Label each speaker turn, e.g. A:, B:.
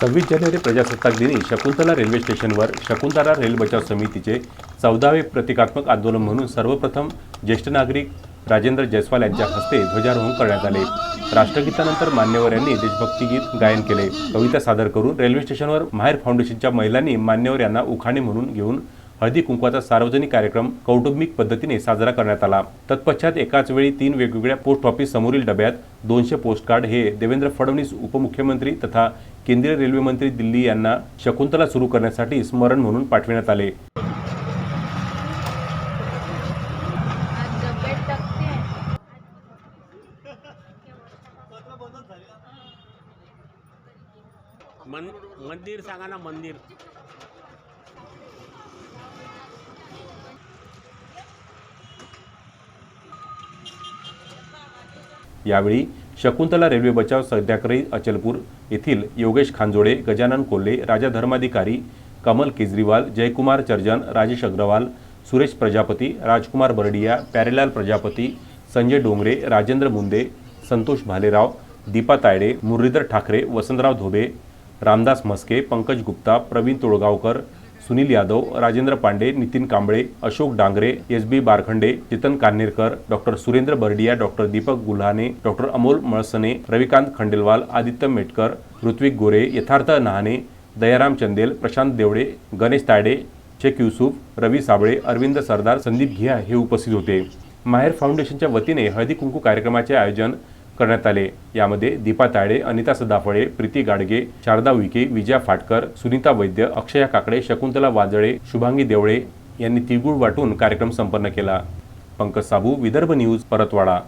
A: सव्वीस जानेवारी प्रजासत्ताक दिनी शकुंतला रेल्वे स्टेशनवर शकुंतला रेल बचाव समितीचे चौदावे प्रतिकात्मक आंदोलन म्हणून सर्वप्रथम ज्येष्ठ नागरिक राजेंद्र जयस्वाल यांच्या हस्ते ध्वजारोहण करण्यात आले. राष्ट्रगीतानंतर मान्यवर यांनी देशभक्ती गीत गायन केले. कविता सादर करून रेल्वे स्टेशनवर माहेर फाउंडेशनच्या महिलांनी मान्यवर यांना उखाणे म्हणून घेऊन हळदी कुंकवाचा सार्वजनिक कार्यक्रम कौटुंबिक पद्धतीने साजरा करण्यात आला. तत्पश्चात एकाच वेळी तीन वेगवेगळ्या पोस्ट ऑफिस समोरील डब्यात दोनशे पोस्टकार्ड हे देवेंद्र फडणवीस उपमुख्यमंत्री तथा केंद्रीय रेल्वे मंत्री दिल्ली यांना शकुंतला सुरू करण्यासाठी स्मरण म्हणून पाठविण्यात आले.
B: मन मंदिर सांगा ना मंदिर.
A: यावेळी शकुंतला रेल्वे बचाव सध्याकरी अचलपूर येथील Yogesh Khanjode Gajanan Kolhe Raja Dharmadhikari Kamal Kejriwal Jaikumar Charjan Rajesh Agrawal Suresh Prajapati Rajkumar Bardia Pyarelal Prajapati Sanjay Dongre Rajendra Munde Santosh Bhalerao Deepa Tayade Muralidhar Thakare Vasantrao Dhobe Ramdas Mhaske Pankaj Gupta Pravin Tolgaonkar Sunil Yadav Rajendra Pande Nitin Kamble Ashok Dangre S B Barkhande Chetan Kanherkar doctor Surendra Bardia doctor Deepak Gulhane doctor Amol Malsane Ravikant Khandelwal Aditya Metkar Rutvik Gore Yatharth Nahane Dayaram Chandel Prashant Devde Ganesh Tayde Shaikh Yusuf रवी साबळे अरविंद सरदार संदीप घिया हे उपस्थित होते. माहेर फाउंडेशनच्या वतीने हळदी कुंकू कार्यक्रमाचे आयोजन करण्यात आले. यामध्ये दीपा तायडे अनिता सदाफळे प्रीती गाडगे शारदा विके विजया फाटकर सुनीता वैद्य अक्षया काकडे शकुंतला वाजळे शुभांगी देवळे यांनी तिळगुळ वाटून कार्यक्रम संपन्न केला. पंकज साबू विदर्भ न्यूज परतवाडा.